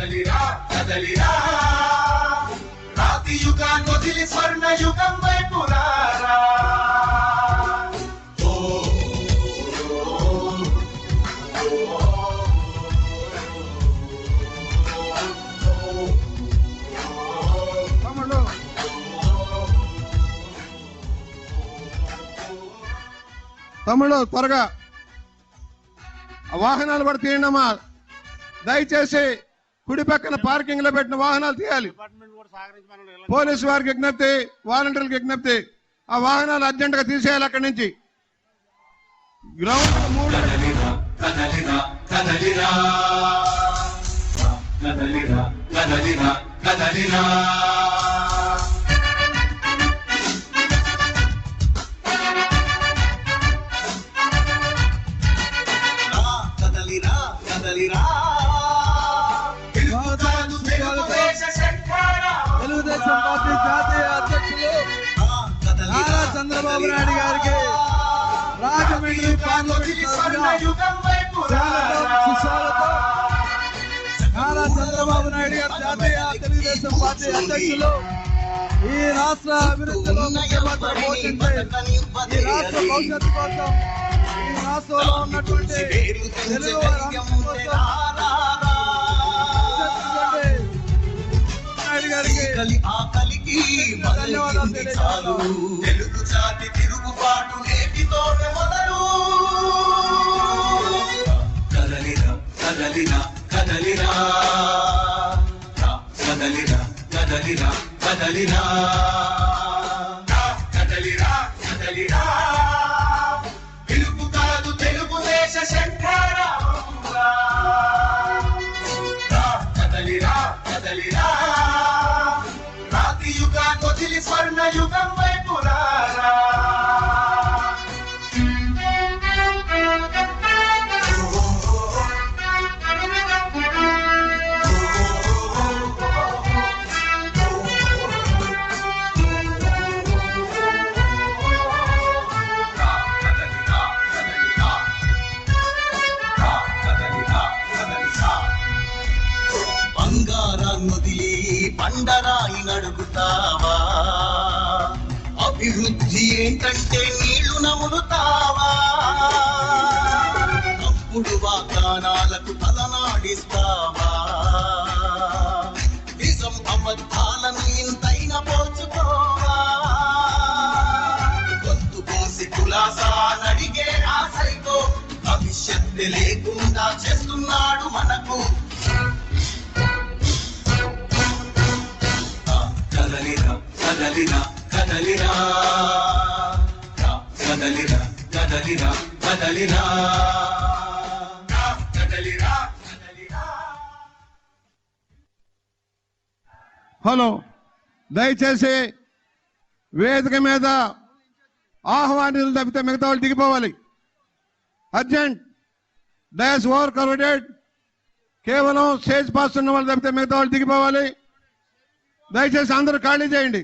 కదలిరా కదలిరా. రాతి యుగాన్ని వదిలి స్వర్ణ యుగం వైపు రారా. త్వరగా. వాహనాలు కూడా తీయండమ్మా. దయచేసి కుడి పక్కన పార్కింగ్లో పెట్టిన వాహనాలు తీయాలి. పోలీసు వారికి విజ్ఞప్తి వాలంటీర్లకు విజ్ఞప్తి ఆ వాహనాలు అర్జెంట్గా తీసేయాలి అక్కడి నుంచి. గ్రౌండ్ మూడు. కదలిరా. తెలుగుదేశం పార్టీ జాతీయ అధ్యక్షులు నారా చంద్రబాబు నాయుడు గారికి రాజమండ్రి నారా చంద్రబాబు నాయుడు గారు జాతీయ తెలుగుదేశం పార్టీ అధ్యక్షులు. ఈ రాష్ట్ర అభివృద్ధిలో ముఖ్యమంత్రి పోషించే ఈ రాష్ట్ర భవిష్యత్తు కోసం ఈ రాష్ట్రంలో ఉన్నటువంటి తెలుగు గారికి కలి ఆకలికి ధన్యవాదాలు తెలియజేస్తాను. తెలుగు జాతి తిరుగుబాటు నేటితోనే మొదలు. కదలిరా కదలిరా కదలిరా. రా, కదలిరా కదలిరా కదలిరా. యుగం వైపు బంగారాన్నొదిలి బండరాయి నడుగుతావా అభివృద్ధి ఏంటంటే నీళ్ళు నములుతావా? తప్పుడు వాగ్దానాలకు తలనాడిస్తావా? నిజం అబద్ధాలను ఇంతైన పోచుకోవా గొంతు కోసి కులాసా నడిగే ఆశతో భవిష్యత్తు లేకుండా చేస్తున్నాడు మనకు. కదలిరా కదలిరా. కదలిరా కదలిరా కదలిరా కదలిరా హలో దయచేసి వేదిక మీద ఆహ్వానితులు తప్పితే మిగతా వాళ్ళు దిగిపోవాలి. అర్జెంట్ డయాస్ ఓవర్ కన్వర్టెడ్ కేవలం స్టేజ్ పాస్ ఉన్న వాళ్ళు తప్పితే మిగతా వాళ్ళు దిగిపోవాలి. దయచేసి అందరూ ఖాళీ చేయండి.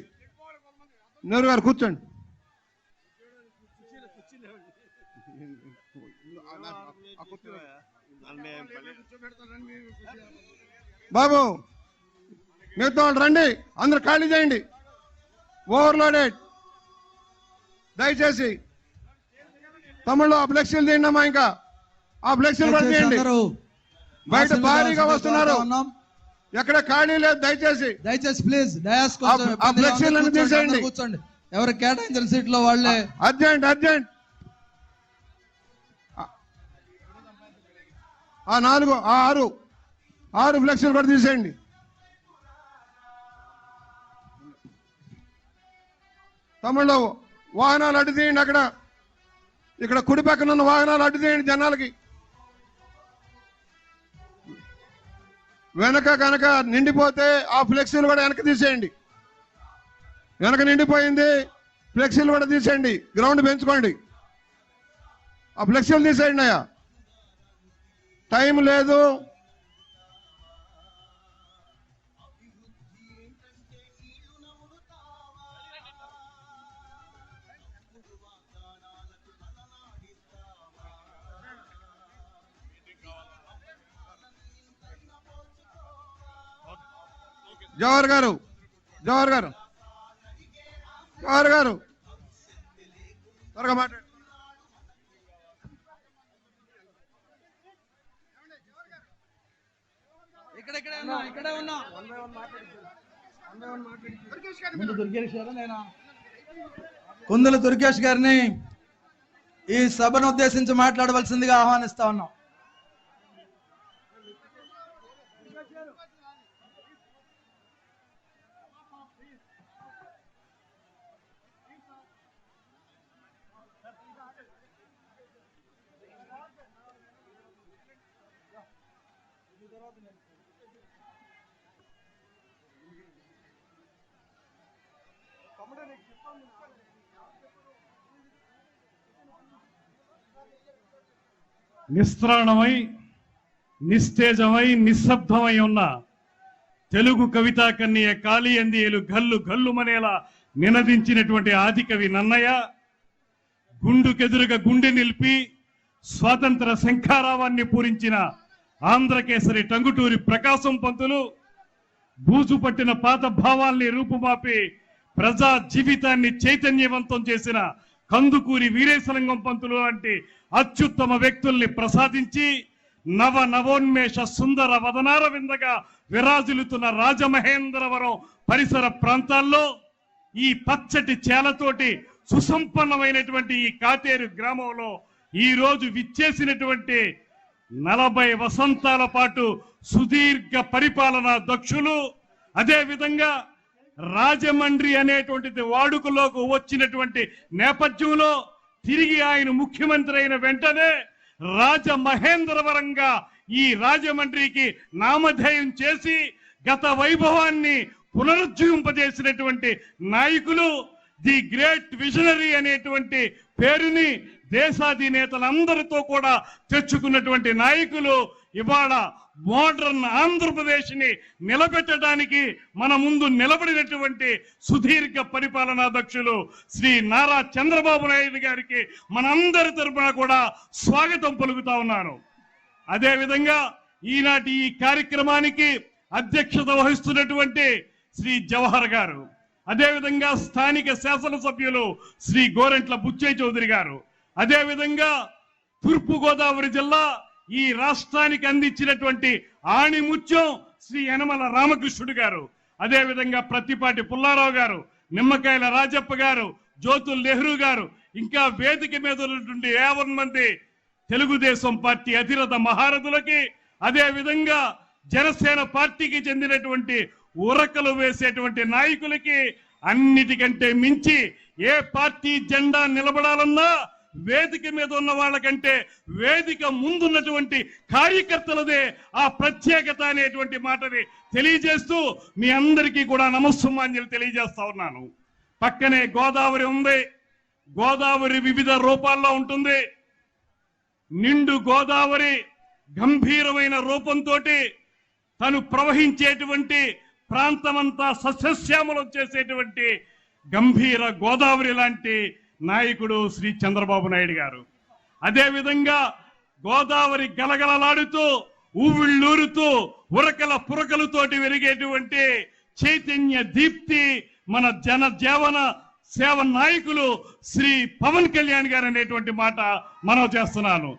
నెహ్రూ గారు కూర్చోండి. బాబు మిగతా వాళ్ళు రండి అందరు ఖాళీ చేయండి. ఓవర్లోడెడ్ దయచేసి తమ్ముళ్ళు ఆ ఫ్లెక్సీలు తీయండి అమ్మా ఇంకా. ఆ ఫ్లెక్సీలు బయట భారీగా వస్తున్నారు. ఎక్కడ ఖాళీ లేదు దయచేసి. దయచేసి ప్లీజ్ డయాస్ కొంచెం ఆ-. ఫ్లెక్సీలను తీసేయండి. కూర్చోండి. ఎవరు కేటాయించిన సీట్లో వాళ్ళే. Urgent urgent. ఆ- ఆ నాలుగు ఆ ఆరు. ఆరు ఫ్లెక్సీలు కూడా తీసేయండి. తమిళలో వాహనాలు అడ్డు తీయండి అక్కడ. ఇక్కడ కుడి పక్కన ఉన్న వాహనాలు అడ్డు తీయండి జనాలకి. వెనక కనుక నిండిపోతే ఆ ఫ్లెక్సీలు కూడా వెనక తీసేయండి. వెనక నిండిపోయింది ఫ్లెక్సీలు కూడా తీసేయండి. గ్రౌండ్ పెంచుకోండి. ఆ ఫ్లెక్సీలు తీసేయండి అయ్యా. టైం లేదు జవహర్ గారు జవహర్ గారు జవహర్ గారు. త్వరగా మాట్లాడు. ఇక్కడ ఇక్కడే ఉన్నా ఇక్కడే ఉన్నా. ముందు దుర్గేష్ గారు నేను కుందుల దుర్గేష్ గారిని ఈ సభను ఉద్దేశించి మాట్లాడవలసిందిగా ఆహ్వానిస్తా ఉన్నాం. నిస్త్రాణమై నిస్తేజమై నిశ్శబ్దమై ఉన్న తెలుగు కవితా కన్య కాళీయందియలు గల్లు గల్లుమనేలా నినదించినటువంటి ఆదికవి నన్నయ్య గుండుకెదురుగా గుండె నిలిపి స్వాతంత్ర శంఖారావాన్ని పూరించిన ఆంధ్రకేసరి టంగుటూరి ప్రకాశం పంతులు బూజు పట్టిన పాత భావాల్ని రూపుమాపి ప్రజా జీవితాన్ని చైతన్యవంతం చేసిన కందుకూరి వీరేశలింగం పంతులు లాంటి అత్యుత్తమ వ్యక్తుల్ని ప్రసాదించి నవ నవోన్మేష సుందర వదనార విందగా విరాజిల్లుతున్న రాజమహేంద్రవరం పరిసర ప్రాంతాల్లో ఈ పచ్చటి చేలతోటి సుసంపన్నమైనటువంటి ఈ కాటేరు గ్రామంలో ఈ రోజు విచ్చేసినటువంటి నలభై వసంతాల పాటు సుదీర్ఘ పరిపాలన దక్షులు అదే విధంగా రాజమండ్రి అనేటువంటిది వాడుకలోకి వచ్చినటువంటి నేపథ్యంలో తిరిగి ఆయన ముఖ్యమంత్రి అయిన వెంటనే రాజమహేంద్రవరంగా ఈ రాజమండ్రికి నామధేయం చేసి గత వైభవాన్ని పునరుజ్జీవింపజేసినటువంటి నాయకులు ది గ్రేట్ విజనరీ అనేటువంటి పేరుని దేశాధినేతలందరితో కూడా తెచ్చుకున్నటువంటి నాయకులు ఇవాళ మోడర్న్ ఆంధ్రప్రదేశ్ని నిలబెట్టడానికి మన ముందు నిలబడినటువంటి సుదీర్ఘ పరిపాలనాధ్యక్షులు శ్రీ నారా చంద్రబాబు నాయుడు గారికి మనందరి తరపున కూడా స్వాగతం పలుకుతా ఉన్నాను. అదేవిధంగా ఈనాటి ఈ కార్యక్రమానికి అధ్యక్షత వహిస్తున్నటువంటి శ్రీ జవహర్ గారు అదేవిధంగా స్థానిక శాసనసభ్యులు శ్రీ గోరెంట్ల బుచ్చయ్య చౌదరి గారు అదేవిధంగా తూర్పుగోదావరి జిల్లా ఈ రాష్ట్రానికి అందించినటువంటి ఆణిముత్యం శ్రీ యనమల రామకృష్ణుడు గారు. అదేవిధంగా ప్రతిపాటి పుల్లారావు గారు నిమ్మకాయల రాజప్ప గారు జ్యోతుల్ నెహ్రూ గారు ఇంకా వేదిక మీద ఉన్నటువంటి యావన్ మంది తెలుగుదేశం పార్టీ అధిరథ మహారథులకి అదేవిధంగా జనసేన పార్టీకి చెందినటువంటి ఉరకలు వేసేటువంటి నాయకులకి అన్నిటికంటే మించి ఏ పార్టీ జెండా నిలబడాలన్నా వేదిక మీద ఉన్న వాళ్ళకంటే వేదిక ముందున్నటువంటి కార్యకర్తలదే ఆ ప్రత్యేకత అనేటువంటి మాటని తెలియజేస్తూ మీ అందరికీ కూడా నమస్సుమాంజలి తెలియజేస్తా ఉన్నాను. పక్కనే గోదావరి ఉంది. గోదావరి వివిధ రూపాల్లో ఉంటుంది. నిండు గోదావరి గంభీరమైన రూపంతో తను ప్రవహించేటువంటి ప్రాంతమంతా సస్యశ్యామలం చేసేటువంటి గంభీర గోదావరి లాంటి నాయకుడు శ్రీ చంద్రబాబు నాయుడు గారు. అదే విధంగా గోదావరి గలగలలాడుతూ ఊవిళ్ళూరుతూ ఉరకల పురకలతోటి వెలిగేటువంటి చైతన్య దీప్తి మన జన జీవన సేవ నాయకులు శ్రీ పవన్ కళ్యాణ్ గారు అనేటువంటి మాట మనం చేస్తున్నాను.